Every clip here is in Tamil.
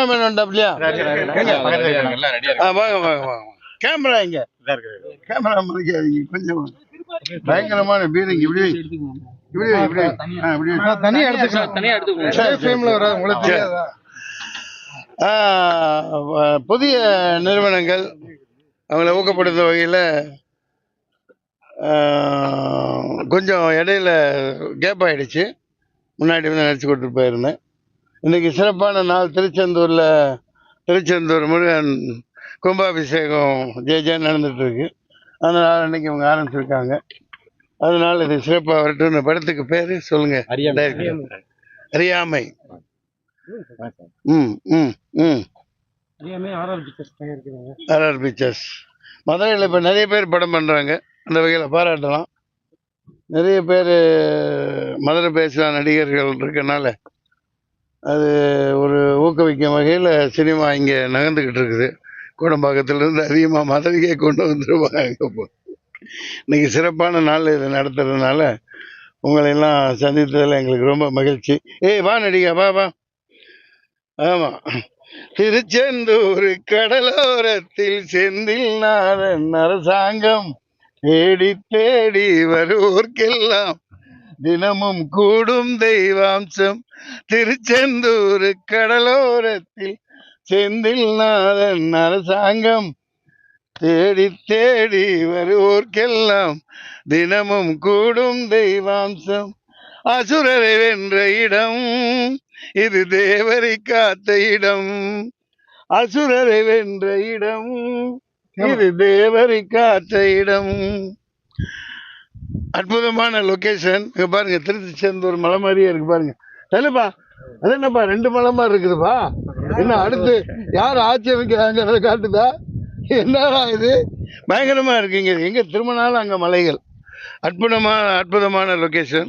கேமராமேன் வந்தாப்லையா ஆ வாங்க வாங்க வாங்க கேமரா எங்க கேமரா மறைக்காதீங்க கொஞ்சம் பயங்கரமான பீரிங் இப்படி. இப்படி இப்படி இப்படி. தனியா எடுத்துக்கலாம் தனியா ஃப்ரேம்ல வராது உங்களுக்கு புதிய நிறுவனங்கள் அவங்கள ஊக்கப்படுத்தும் வகையில் கொஞ்சம் இடையில கேப் ஆயிடுச்சு. முன்னாடி வந்து நடிச்சு கொடுத்துட்டு போயிருந்தேன். இன்னைக்கு சிறப்பான நாள் திருச்செந்தூரில் திருச்செந்தூர் முருகன் கும்பாபிஷேகம் ஜே ஜே நடந்துட்டு இருக்கு அதனால் இன்னைக்கு அவங்க ஆரம்பிச்சிருக்காங்க. அதனால் இது சிறப்பாக வரட்டும் இந்த படத்துக்கு பேர் சொல்லுங்க. Director. அறியாமை. ம் ம் ம். ஆர்ஆர் பிக்சர்ஸ் மதுரையில் இப்போ நிறைய பேர் படம் பண்ணுறாங்க அந்த வகையில் பாராட்டலாம். நிறைய பேர் மதுரை பேசுகிற நடிகர்கள் இருக்கனால. அது ஒரு ஊக்குவிக்கும் வகையில் சினிமா இங்கே நகர்ந்துக்கிட்டு இருக்குது கோடம்பாக்கத்துலேருந்து அதிகமாக மதுரைக்கே கொண்டு வந்துருவாங்க இப்போ இன்னைக்கு சிறப்பான நாள் இது நடத்துறதுனால உங்களையெல்லாம் சந்தித்ததில் எங்களுக்கு ரொம்ப மகிழ்ச்சி. ஏய் வா நடிகா வா வா. ஆமாம் திருச்செந்தூர் கடலோரத்தில் செந்தில் நாதன் அரசாங்கம். தேடி தேடி வருவோர்க்கெல்லாம் தினமும் கூடும் தெய்வாம்சம். திருச்செந்தூர் கடலோரத்தில் செந்தில் நாதன் அரசாங்கம். தேடி தேடி வருவோர்க்கெல்லாம் தினமும் கூடும் தெய்வாம்சம். அசுரரை வென்ற இடம் இது தேவரை காத்த இடம். அசுரரை வென்ற இடம் இது தேவரை காத்த இடம். அற்புதமான லொகேஷன் இங்க பாருங்க திருச்செந்தூர் மலை மாதிரியே இருக்கு பாருங்க. தெரியலப்பா அது என்னப்பா ரெண்டு மலை மாதிரி இருக்குதுப்பா? என்ன அடுத்து யார் ஆட்சி வைக்கிறாங்கிறத காட்டுதா? என்னடா இது? பயங்கரமா இருக்குங்க. எங்க திரும்பினாலும் அங்க மலைகள். அற்புதமான அற்புதமான லொகேஷன்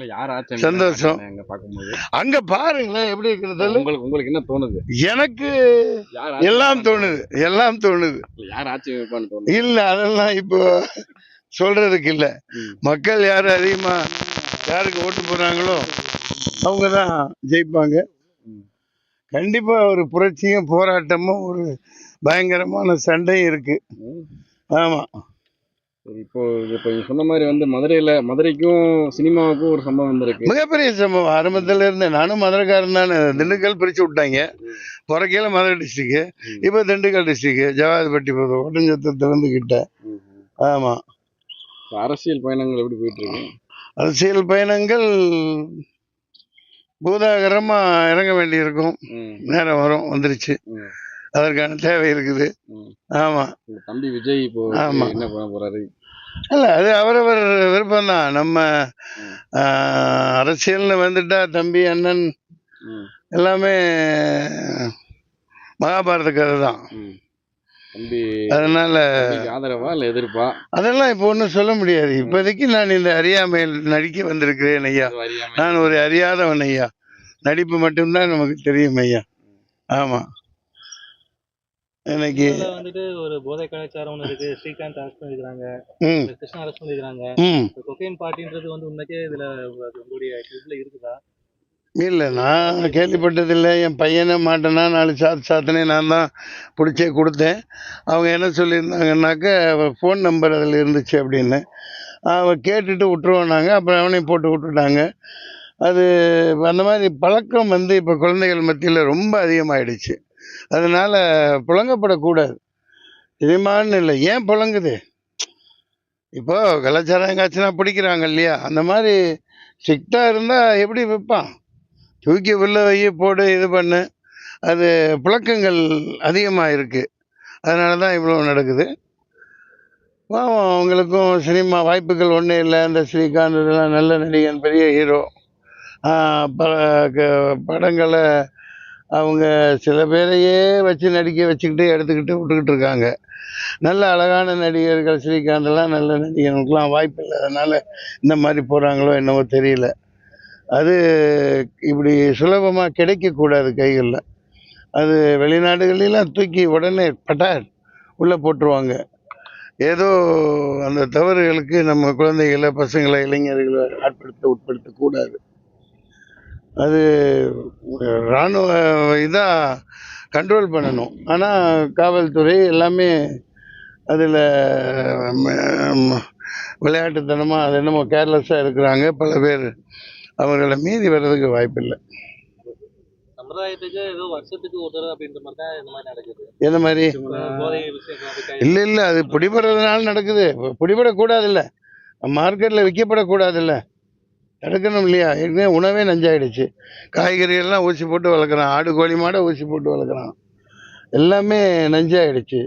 சந்தோஷம். அங்க பாக்கும்போது அங்க பாருங்களேன் எப்படி இருக்கிறது உங்களுக்கு உங்களுக்கு என்ன தோணுது? எனக்கு எல்லாம் தோணுது எல்லாம் தோணுது. யார் ஆட்சி இல்ல அதெல்லாம் இப்போ சொல்றதுக்கு இல்ல. மக்கள் யாரு அதிகமா யாருக்கு ஓட்டு போறாங்களோ அவங்க தான் ஜெயிப்பாங்க. கண்டிப்பா ஒரு புரட்சியும் போராட்டமும் ஒரு பயங்கரமான சண்டையும் இருக்கு. ஆமா. இப்போ இப்போ சொன்ன மாதிரி வந்து மதுரையில மதுரைக்கும் சினிமாவுக்கும் ஒரு சம்பவம் வந்திருக்கு. மிகப்பெரிய சம்பவம். ஆரம்பத்துல இருந்து நானும் மதுரைக்காரன் தானே. திண்டுக்கல் பிரிச்சு விட்டாங்க. பிறக்கையில மதுரை டிஸ்ட்ரிக்ட் ம். இப்போ திண்டுக்கல் டிஸ்ட்ரிக்ட் ஜவாதிபட்டி போதும் ஒட்டஞ்சத்திலிருந்து கிட்ட. ஆமா. அரசியல் பயணங்கள் எப்படி போயிட்டு இருக்கு அரசியல் பயணங்கள் பூதாகரமா இறங்க வேண்டியிருக்கும். நேரம் வரும் வந்துருச்சு. அதற்கான தேவை இருக்குது. ம். ஆமா. உங்க தம்பி விஜய் இப்போ ஆமா. என்ன பண்ண போறாரு? இல்ல அது அவரவர் விருப்பம் தான் நம்ம அரசியல்னு வந்துட்டா தம்பி அண்ணன் எல்லாமே மகாபாரத கதை தான் அதனால ஆதரவா இல்ல எதிர்ப்பா? அதெல்லாம் இப்போ ஒன்றும் சொல்ல முடியாது. இப்போதைக்கு நான் இந்த அறியாமையில் நடிக்க வந்திருக்கிறேன் ஐயா. நான் ஒரு அறியாதவன் ஐயா. நடிப்பு மட்டும்தான் நமக்கு தெரியும் ஐயா. ஆமா. எனக்கு வந்துட்டு ஒரு போதை கலாச்சாரம் ஒண்ணு இருக்கு. ஸ்ரீகாந்த் அரெஸ்ட் பண்ணிருக்காங்க கிருஷ்ணா அரெஸ்ட் பண்ணிருக்காங்க கொக்கைன் பார்ட்டின்றது வந்து உண்மைக்கே இதுல உங்களுடைய இதுல இருக்குதா? இல்லை நான் கேள்விப்பட்டதில்லை. என் பையனை மாட்டேனா? நாலு சாத்து சாத்தினே நான் தான் பிடிச்சே கொடுத்தேன். அவங்க என்ன சொல்லியிருந்தாங்கன்னாக்க ஃபோன் நம்பர் அதில் இருந்துச்சு அப்படின்னு. அவன் கேட்டுட்டு விட்டுருவோன்னாங்க. அப்புறம் அவனையும் போட்டு விட்டுட்டாங்க. அது அந்த மாதிரி பழக்கம் வந்து இப்போ குழந்தைகள் மத்தியில் ரொம்ப அதிகமாகிடுச்சு அதனால் புழங்கப்படக்கூடாது. சினிமான்னு இல்லை. ஏன் புழங்குது? இப்போது கலாச்சாரம் எங்காச்சுன்னா பிடிக்கிறாங்க இல்லையா? அந்த மாதிரி ஸ்ட்ரிக்டாக இருந்தால் எப்படி விற்பான் தூக்கி உள்ள வை போடு இது பண்ணு. அது புழக்கங்கள் அதிகமாக இருக்குது அதனால தான் இவ்வளோ நடக்குது. பாவம் அவங்களுக்கும் சினிமா வாய்ப்புகள் ஒன்றும் இல்லை. இந்த ஸ்ரீகாந்த் இதெல்லாம் நல்ல நடிகன் பெரிய ஹீரோ. பல க- படங்களை அவங்க சில பேரையே வச்சு நடிக்க வச்சுக்கிட்டு எடுத்துக்கிட்டு விட்டுக்கிட்டு இருக்காங்க. நல்ல அழகான நடிகர்கள் ஸ்ரீகாந்தெல்லாம் நல்ல நடிகர்களுக்கெல்லாம் வாய்ப்பு இல்லாதனால இந்த மாதிரி போகிறாங்களோ என்னவோ தெரியல. அது இப்படி சுலபமாக கிடைக்கக்கூடாது கைகளில். அது வெளிநாடுகளெல்லாம் தூக்கி உடனே பட்டார் உள்ளே போட்டுருவாங்க. ஏதோ அந்த தவறுகளுக்கு நம்ம குழந்தைகளை பசங்களை இளைஞர்களை ஆட்படுத்த உட்படுத்தக்கூடாது. அது இராணுவ இதாக கண்ட்ரோல் பண்ணணும். ஆனால் காவல்துறை எல்லாமே அதில் விளையாட்டுத்தனமாக அது என்னமோ கேர்லெஸ்ஸாக இருக்கிறாங்க பல பேர். அவர்களை மீறி வர்றதுக்கு வாய்ப்பில்லை. எந்த மாதிரி இல்லை இல்லை அது பிடிபடுறதுனால நடக்குது. பிடிபடக்கூடாதுல்ல. மார்க்கெட்டில் விற்கப்படக்கூடாதுல்ல. தடுக்கணும் இல்லையா? ஏற்கனவே உணவே நஞ்சாயிடுச்சு. காய்கறிகள்லாம் ஊசி போட்டு வளர்க்குறான். ஆடு கோழி மாடை ஊசி போட்டு வளர்க்குறான். எல்லாமே நஞ்சாயிடுச்சு.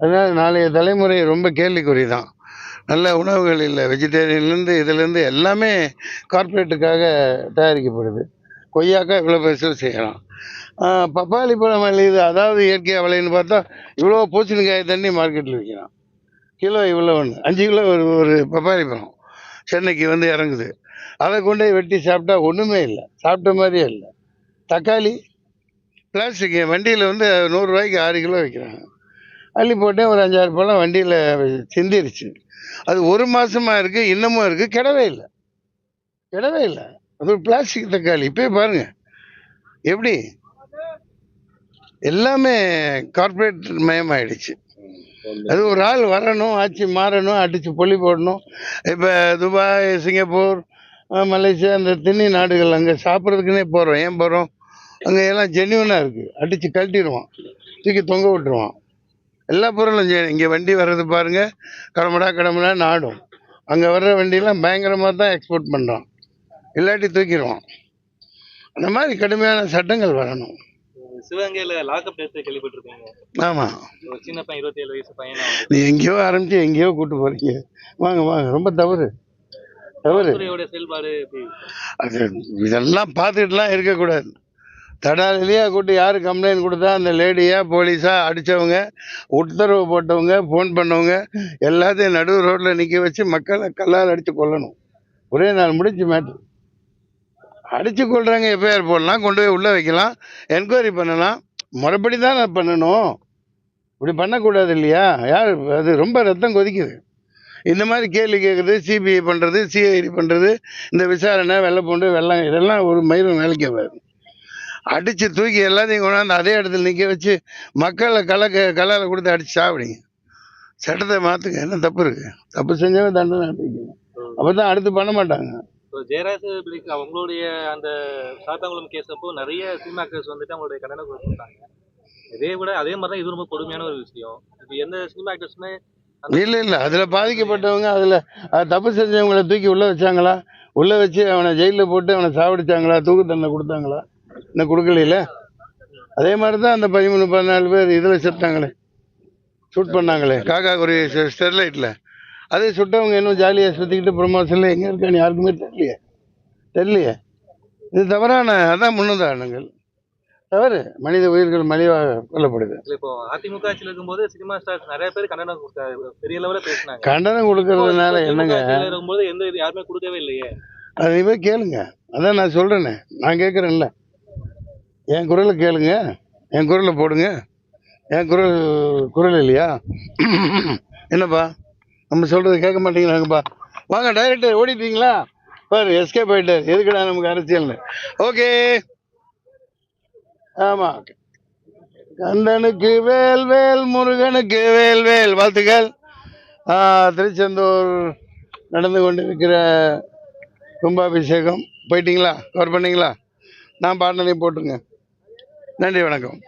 அதனால் நாளைய தலைமுறை ரொம்ப கேள்விக்குறி தான் நல்ல உணவுகள் இல்லை. வெஜிடேரியன்லேருந்து இதுலேருந்து எல்லாமே கார்ப்பரேட்டுக்காக தயாரிக்கப்படுது. கொய்யாக்காய் இவ்வளோ பெருசாக செய்யலாம். பப்பாளி பழம் விளையுது. அதாவது இயற்கையாக விளையுன்னு பார்த்தா இவ்வளோ பூசணிக்காய் தண்ணி மார்க்கெட்டில் விற்கிறான். கிலோ இவ்வளோ ஒன்று அஞ்சு கிலோ ஒரு ஒரு பப்பாளி பழம். சென்னைக்கு வந்து இறங்குது. அதை கொண்டு போய் வெட்டி சாப்பிட்டா ஒன்றுமே இல்லை. சாப்பிட்ட மாதிரியே இல்லை. தக்காளி பிளாஸ்டிக் வண்டியில் வந்து நூறுரூவாய்க்கு ஆறு கிலோ விற்கிறாங்க. அள்ளி போட்டேன் ஒரு அஞ்சாறு பழம் வண்டியில் சிந்திருச்சு. அது ஒரு மாதமாக இருக்குது இன்னமும் இருக்குது கிடவே இல்லை. கிடவே இல்லை. அது ஒரு பிளாஸ்டிக் தக்காளி. இப்போயே பாருங்கள் எப்படி? எல்லாமே கார்ப்பரேட் மயமாயிடுச்சு. அது ஒரு ஆள் வரணும் ஆட்சி மாறணும் அடித்து பொலி போடணும். இப்போ துபாய் சிங்கப்பூர் மலேசியா அந்த திண்ணி நாடுகள் அங்கே சாப்பிட்றதுக்குன்னே போகிறோம் ஏன் போகிறோம் அங்கே எல்லாம் ஜென்யூனாக இருக்குது அடித்து கழட்டிடுவான். தூக்கி தொங்க விட்டுருவான். எல்லா பொருளும் இங்கே வண்டி வர்றது பாருங்கள் கடமடா கடமடா நாடும். அங்கே வர்ற வண்டியெல்லாம் பயங்கரமாக தான் எக்ஸ்போர்ட் பண்ணுறான் இல்லாட்டி தூக்கிடுவான் அந்த மாதிரி கடுமையான சட்டங்கள் வரணும். சிவகங்கையில லாக்அப் டேஸ்ட் கேள்விப்பட்டிருப்பீங்க ஆமாம் சின்ன பையன் இருபத்தி ஏழு வயசு பையனா? வந்து நீ எங்கேயோ ஆரம்பிச்சு எங்கேயோ கூட்டு போறீங்க. வாங்க வாங்க. ரொம்ப தவறு. தவறு. செயல்பாடு அது இதெல்லாம் பார்த்துட்டுலாம் இருக்கக்கூடாது. தடாலிலேயே கூட்டு யார் கம்ப்ளைண்ட் கொடுத்தா அந்த லேடியாக போலீஸாக அடித்தவங்க உத்தரவு போட்டவங்க ஃபோன் பண்ணவங்க எல்லாத்தையும் நடுவு ரோட்டில் நிற்க வச்சு மக்களை கல்லால் அடித்து கொல்லணும். ஒரே நாள் முடிஞ்சு மேட்ரு அடித்து கொள்கிறாங்க எஃப்ஐஆர் போடலாம் கொண்டு போய் உள்ளே வைக்கலாம் என்கொயரி பண்ணலாம். முறைப்படி தான் நான் பண்ணணும். இப்படி பண்ணக்கூடாது இல்லையா? யார் அது ரொம்ப ரத்தம் கொதிக்குது. இந்த மாதிரி கேள்வி கேட்குறது சிபிஐ பண்ணுறது சிஐடி பண்ணுறது இந்த விசாரணை வெள்ளை பூண்டு வெள்ளம் இதெல்லாம் ஒரு மயிரும் வேலைக்கு வரும் அடித்து தூக்கி எல்லாத்தையும் கொண்டாந்து அதே இடத்துல நிற்க வச்சு மக்களை கலக்க கலால் கொடுத்து அடித்து சாப்பிடுங்க. சட்டத்தை மாற்றுங்க என்ன தப்பு இருக்குது தப்பு செஞ்சவன் தண்டனை அனுப்பிக்கணும் அப்போ தான் அடுத்து பண்ண மாட்டாங்க. ஜெயராஜ் அவங்களுடைய அந்த சாத்தாங்குளம் கேஸ் அப்போ நிறைய சினிமா கேஸ் வந்துட்டு அவங்களுடைய கண்டனம் கொடுத்துருக்காங்க. இதே விட அதே மாதிரி தான் இது ரொம்ப கொடுமையான ஒரு விஷயம். இப்போ எந்த சினிமா ஆக்டர்ஸுமே இல்லை இல்லை. அதில் பாதிக்கப்பட்டவங்க அதில் தப்பு செஞ்சவங்கள தூக்கி உள்ளே வச்சாங்களா? உள்ளே வச்சு அவனை ஜெயிலில் போட்டு அவனை சாவடிச்சாங்களா? தூக்கு தண்டனை கொடுத்தாங்களா? இன்னும் கொடுக்கலையில? அதே மாதிரி தான் அந்த பதிமூணு பதினாலு பேர் இதில் செத்தாங்களே ஷூட் பண்ணாங்களே. காக்கா குருவி ஸ்டெர்லைட்டில் அதே சுட்டவங்க இன்னும் ஜாலியாக சுற்றிக்கிட்டு ப்ரொமோஷனில் எங்கே இருக்கான்னு யாருக்குமே தெரியலையே. தெரியலையே. இது தவறான அதான் முன்னுதாரணங்கள். தவறு. மனித உயிர்கள் மலிவாக கொல்லப்படுது. இப்போ அதிமுக ஆட்சியில் இருக்கும்போது சினிமா ஸ்டார்ஸ் நிறைய பேர் கண்டனம் கொடுத்தாங்க. பெரிய லெவலில் பேசினாங்க. கண்டனம் கொடுக்கறதுனால என்னங்க? இருக்கும்போது எந்த யாருமே கொடுக்கவே இல்லையே. அதை போய் கேளுங்க. அதான் நான் சொல்கிறேனே நான் கேட்குறேன்ல என் குரலை கேளுங்க. என் குரலை போடுங்க. என் குரல் குரல் இல்லையா? என்னப்பா? நம்ம சொல்கிறது கேட்க மாட்டேங்கிறாங்கப்பா வாங்க டைரக்டர் ஓடிட்டீங்களா? பாரு எஸ்கேப் போயிட்டார் எதுக்குடா நமக்கு அரசியல்னு? ஓகே ஆமாம் கந்தனுக்கு வேல் வேல். முருகனுக்கு வேல் வேல். வாழ்த்துக்கள். திருச்செந்தூர் நடந்து கொண்டிருக்கிற கும்பாபிஷேகம். போயிட்டீங்களா? கவர் பண்ணீங்களா? நான் பாடலையும் போட்டுருங்க. நன்றி வணக்கம்.